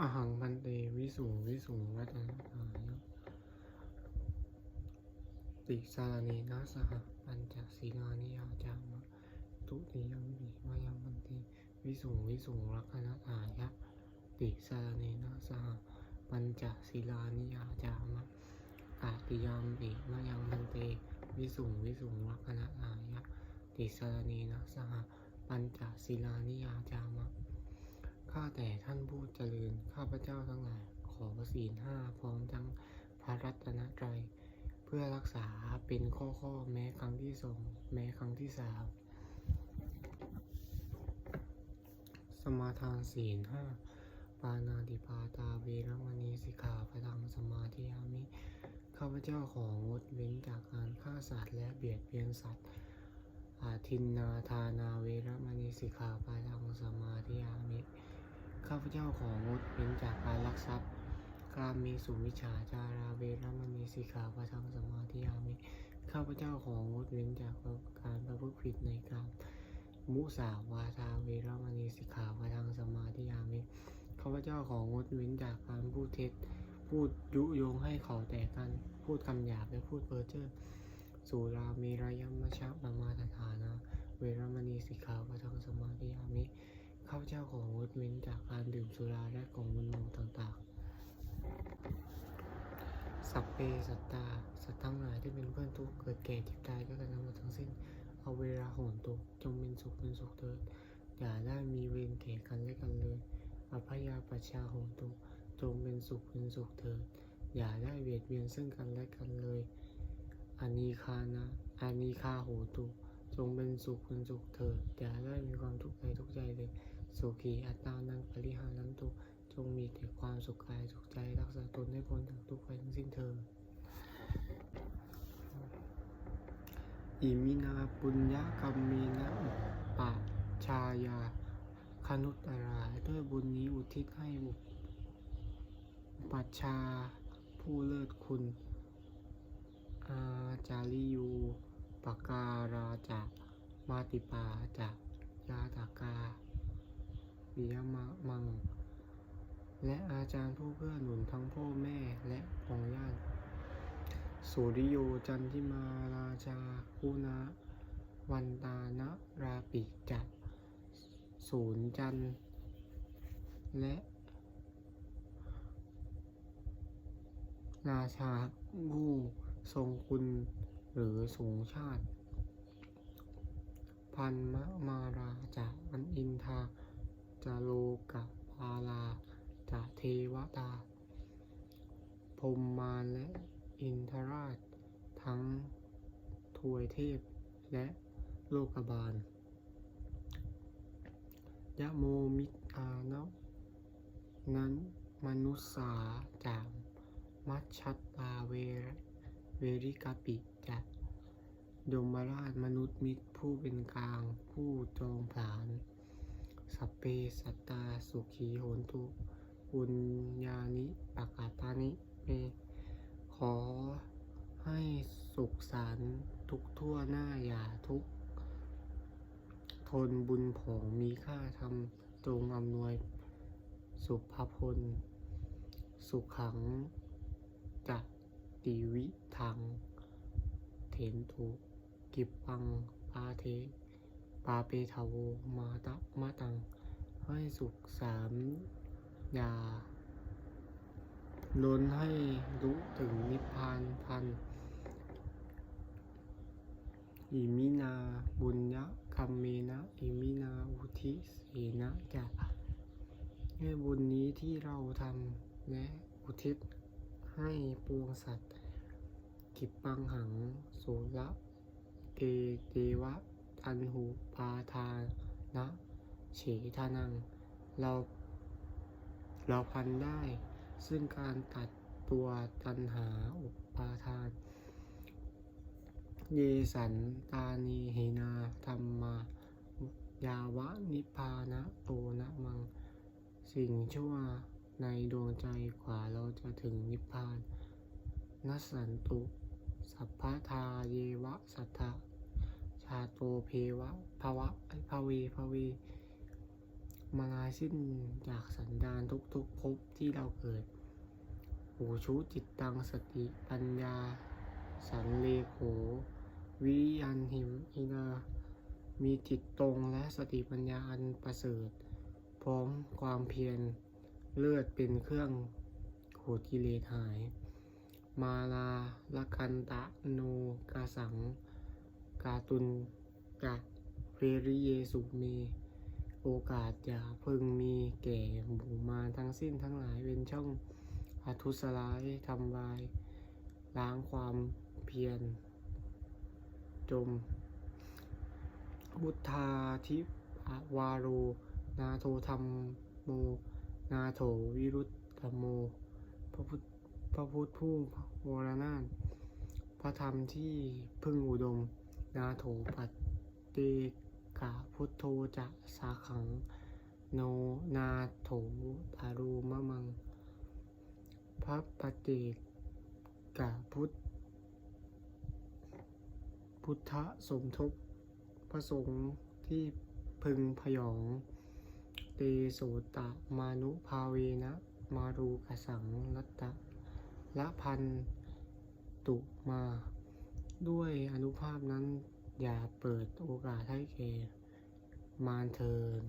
อาหังพันเตวิสุงวิสุงรัตนทายะติสารเนนะสหปัญจศีลานิยาจามะตุติยมปิมายังพันเตวิสุงวิสุงรัตนทายะติสารเนนะสหปัญจศีลานิยาจามะตติยมปิมายังพันเตวิสุงวิสุงรัตนทายะติสารเนนะสหปัญจศีลานิยาจามะ ข้าแต่ท่านผู้เจริญ ข้าพเจ้าทั้งหลาย ขอศีลห้าพร้อมทั้งพระรัตนตรัย เพื่อรักษาเป็นข้อข้อแม้ครั้งที่สองแม้ครั้งที่สามสมาทานศีลห้าปานาติปาตาเวรมณีสิกขาพลังสมาธิามิ ข้าพเจ้าของดเว้นจากการฆ่าสัตว์และเบียดเบียนสัตว์อาทินนาทานาเวรมณีสิกขาปาทังสมาธิามิ ข้าพเจ้าของดเว้นจากการลักทรัพย์กามมีสุมิจฉาจาราเวรมณีสิกขาปะทังสมาธิยามิข้าพเจ้าของงดเว้นจากการประพฤติผิดในการมุสาวาทาเวรมณีสิกขาปะทังสมาธิยามิข้าพเจ้าของงดเว้นจากการพูดเท็จ พูดยุยงให้เขาแตกกันพูดคำหยาบและพูดเพ้อเจ้อสุราเมระยมัชฌะปมาทฐานาเวรมณีสิกขาปะทังสมาธิยามิาพเจ้าของงดเว้นจากการดื่มสุราและของมึนเมาต่างๆ สัพเพสัตตา สัตว์ทั้งหลายที่เป็นเพื่อนทุกเกิดแก่เจ็บตายด้วยกันทั้งหมดทั้งสิ้น เอาเวลาโหนตกจงเป็นสุขเป็นสุขเถิด อย่าได้มีเวรแก่กันและกันเลย อภยาปัชชาโหนตุจงเป็นสุขเป็นสุขเถิด อย่าได้เบียดเบียนซึ่งกันและกันเลยอานีคานะอานีคาโหตุจงเป็นสุขเป็นสุขเถิดอย่าได้มีความทุกข์ใจทุกใจเลย สุขีอัตตานังปริหารันตุจงมีแต่ความสุขกายสุขใจรักษาตนให้พ้นจากทุกข์ไปทั้งสิ้นเถิดอิมินาปุญญกรรมมีนะอุปปะชายาคนุตตราด้วยบุญนี้อุทิศให้อุปัชฌาผู้เลิศคุณ อาจาริยูปการาจากมาติปาจากยาตากา ปิยมะมัง และอาจารย์ผู้เกื้อหนุนทั้งพ่อแม่และปองญาติสุริโยจันทิมาราชาคุณะวันตานะราปิจักศูนย์จันและ ราชาผู้ทรงคุณหรือสูงชาติ พันมะมาราจากอันอินทา จาโลกะพาลาจากเทวตาพรมมารและอินทราช ทั้งทวยเทพและโลกบาล ยะโมมิอานวนั้นมนุษสาจากมัชชัตตาเวรเวริกาปิจากยมราชมนุษย์มิตรผู้เป็นกลางผู้จองผลาน สัพเพสัตตาสุขีโหนตุปุญญานิปกาตานิเมขอให้สุขสันทุกทั่วหน้าอย่าทุก ทนบุญผองมีค่าทำจงอำนวยสุภพล สุขขังจัติวิทัง เถนทุกิปปังปาเท ปาเปทาโวมาตะมาตัง ให้สุขสามยาล้นให้รู้ถึงนิพพานพันอิมินาบุญยะคัมเมนะอิมินาอุทิเสนะจะให้บุญนี้ที่เราทำและอุทิศให้ปวงสัตว์ กิปปังหัง โสละเกเตวะ อันหูปาทานะเฉทานัง เรา เราพันได้ ซึ่งการตัดตัวตัณหาอุปาทาน เยสันตานีเหนาธรรมายาวะนิพานะโตนะมัง สิ่งชั่วในดวงใจกว่าเราจะถึงนิพพานนัสสันตุ สัพพทาเยวะสัทธาชา โตเพวะภวะภเวภเวมาลาสิ้นจากสันดานทุกๆภพที่เราเกิดหูชูจิตตังสติปัญญา สันเลโขวิริยันหิมอินามีจิตตรงและสติปัญญาอันประเสริฐ พร้อมความเพียรเลือดเป็นเครื่องขูดกิเลสหาย มาลาละกันตะโนกาสัง กาตุน กเวริเยสุเม โอกาสอย่าพึงมีแก่หมู่มารทั้งสิ้นทั้งหลายเป็นช่องอาทุสลายทำลาย ล้างความเพียร จมพุทธาทิภวาโร นาโทธรรมโม นาโถวิรุตธรรมโม พระพุทธพระพุทธผู้วรนานพระธรรมที่พึ่งอุดม นาโถปัต เตกะพุทโธจะสาขัง โนนาโถตารูมะมังพระปฏิเจกะพุทธพุทธสมทบพระสงฆ์ที่พึงพยองเตโสตะมานุภาเวนะ มารูกสังรัตตะละพันตุมา ด้วยอนุภาพนั้น อย่าเปิดโอกาสให้แกมารเทิน